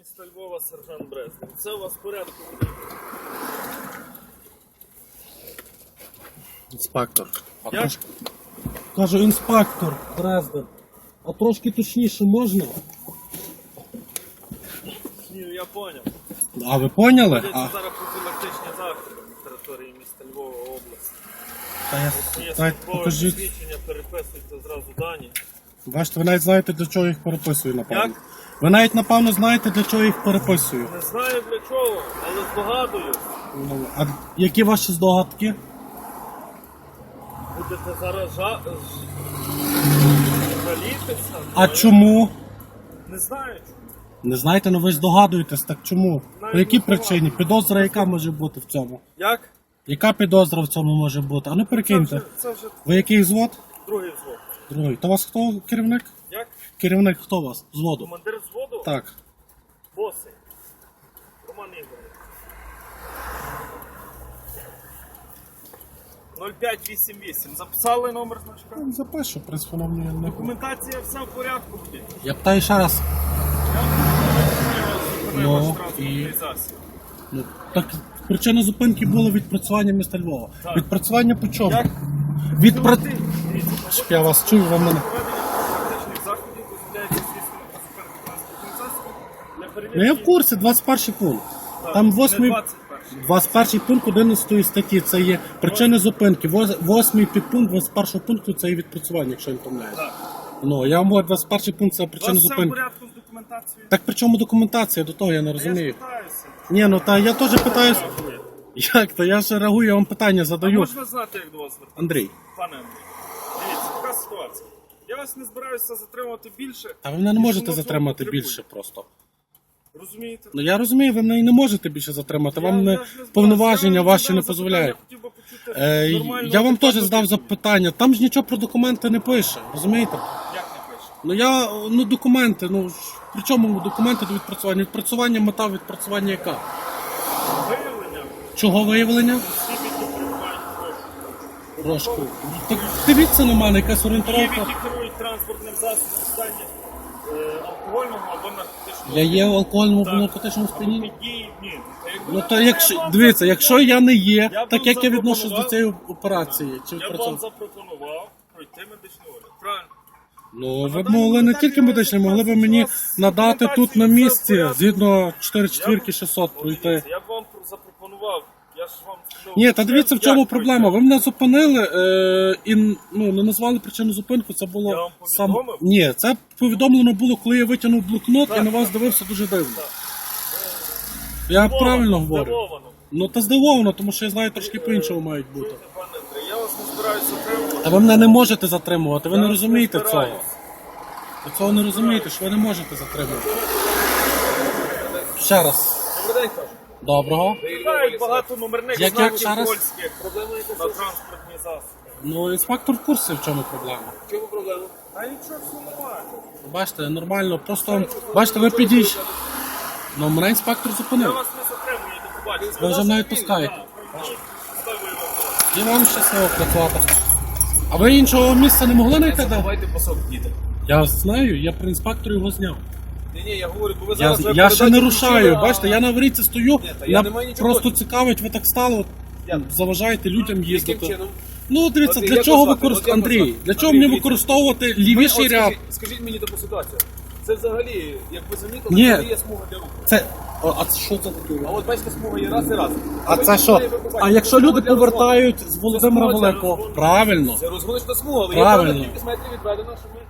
міста Львова, сержант Брезнев. Все у вас в порядку. Інспектор. Як? Кажу, інспектор Дрезден. А трошки точніше можна? Ні, я поняв. А ви поняли? Це А, зараз профілактичні заходи на території міста Львова області. та я, Є дайте, службове покажіть. посвідчення, переписуйте зразу дані. Бачите, ви навіть знаєте, для чого їх переписую, напевно. Як? Ви навіть, напевно, знаєте, для чого їх переписую. Не знаю для чого, але здогадую. Ну, А які ваші здогадки? Будете зараз жа... жалітися. А чому? Не знаю чому. Не знаєте, ну ви здогадуєтесь, так чому? По якій причині? Підозра яка може бути в цьому? Як? Яка підозра в цьому може бути? А ну Це вже, це вже Ви який взвод? другий взвод. Другий. То у вас хто керівник? Як? Керівник хто у вас? Взводу? Командир взводу? Так. Босий. Роман Ігорович. 0588. Записали номер значка? Я Запишу, в принципі, воно мені не Документація все в порядку буде. Я питаю ще раз. Я Ну, і- засіб. Ну, так причина зупинки було відпрацювання міста Львова. Так. Відпрацювання по чому? Як? Відпра... Дивіться, Я вас чую, ви мене. Проведення Ну я в курсі, 21 пункт. Там 8, 21. 21 пункт 11 статті, це є причини зупинки. 8 підпункт 21 пункту це є відпрацювання, якщо я не помиляюсь. Ну, я вам говорю, 21 пункт це все в зупинки. порядку з документацією? Так при чому документація до того, я не Я розумію. питаюся. Ні, ну та я теж питаюсь. Як то? Я ж реагую, я вам питання А задаю. можна знати, як до вас звертатися? Андрій, Пане Андрій, дивіться, така ситуація. Я вас не збираюся затримувати більше. та ви мене не ніж можете воно цього затримати потребує. більше просто. Розумієте? Ну я розумію, ви мене і не можете більше затримати. Вам Я- не ж не повноваження Я ваші задав не запитання, дозволяють. хотів би почути Е, я вам теж здав запитання. Там ж нічого про документи не пише, розумієте? Як не пише? Ну я ну документи, ну ж, при чому документи до відпрацювання? Відпрацювання мета відпрацювання яка? Виявлення Чого виявлення? осіб, які. Рожку. Так дивіться на мене, якась Осіб, орієнтировка. які керують транспортним засобом в стані е, алкогольного або наркотичного. Я є в алкогольному або Так. наркотичному Або сп'янінні. під дією- Ні. Якби Ну ви то якщо дивіться, якщо я не є, Я б так вам як я відношусь до запропонував- цієї операції чи Я б вам запропонував пройти медичний огляд. Правильно? Ну, ви б могли не тільки ви медичний, могли б мені надати тут на місці, згідно 4 Я четвірки 600 пройти. дивіться, Я б вам запропонував. Я ж вам сказав, Ні, та дивіться, в чому проблема. Ви мене зупинили е, і ну, не назвали причину зупинку. Це Я вам сам. повідомив? Ні, це повідомлено було, коли я витягнув блокнот і на вас дивився дуже дивно. Я правильно говорю. здивовано. Ну та здивовано, тому що я знаю трошки по-іншому мають бути. Чуєте, пане Андрій, я вас не збираюся затримувати. Та ви мене не можете затримувати, ви не розумієте цього. Ви цього не розумієте, що ви не можете затримувати. Ще раз. Добрий день, кажу. Доброго. Знають багато номерних Як- як знаків ще польських Проблема яка? на транспортні засоби. Ну, інспектор в курсі, в чому проблема. В чому проблема? А нічого, нормально. Бачите, нормально, просто бачите, ви підійшли. Ну, мене інспектор Я зупинив. вас не затримую, до побачення. Ви вже не відпускаєте. І вам щасливо працювати. А ви іншого місця не могли знайти? де? Давайте посок діти. Я знаю, я при інспекторі його зняв. Ні, ні, я говорю, бо ви Я, зараз... я ще не рушаю. Бачите, я на аварійці стою, Ні, та я не маю нічого просто проти. цікавить, ви так стали, от, Як? заважаєте людям Яким їздити. чином? Ну, дивіться, От для як чого використовувати, От як вас Андрій, для чого Андрій, мені дивіться. використовувати Ви, лівіший от ряд? Скажіть, скажіть мені таку ситуацію. Це взагалі, як ви замітили, Ні. це є смуга для руху. Це, а що це таке? А от бачите, смуга є раз і раз. А це що? А якщо люди повертають з Володимира Великого, правильно. Це розгоночна смуга, але Правильно. є певна кількість метрів відведено, щоб ми...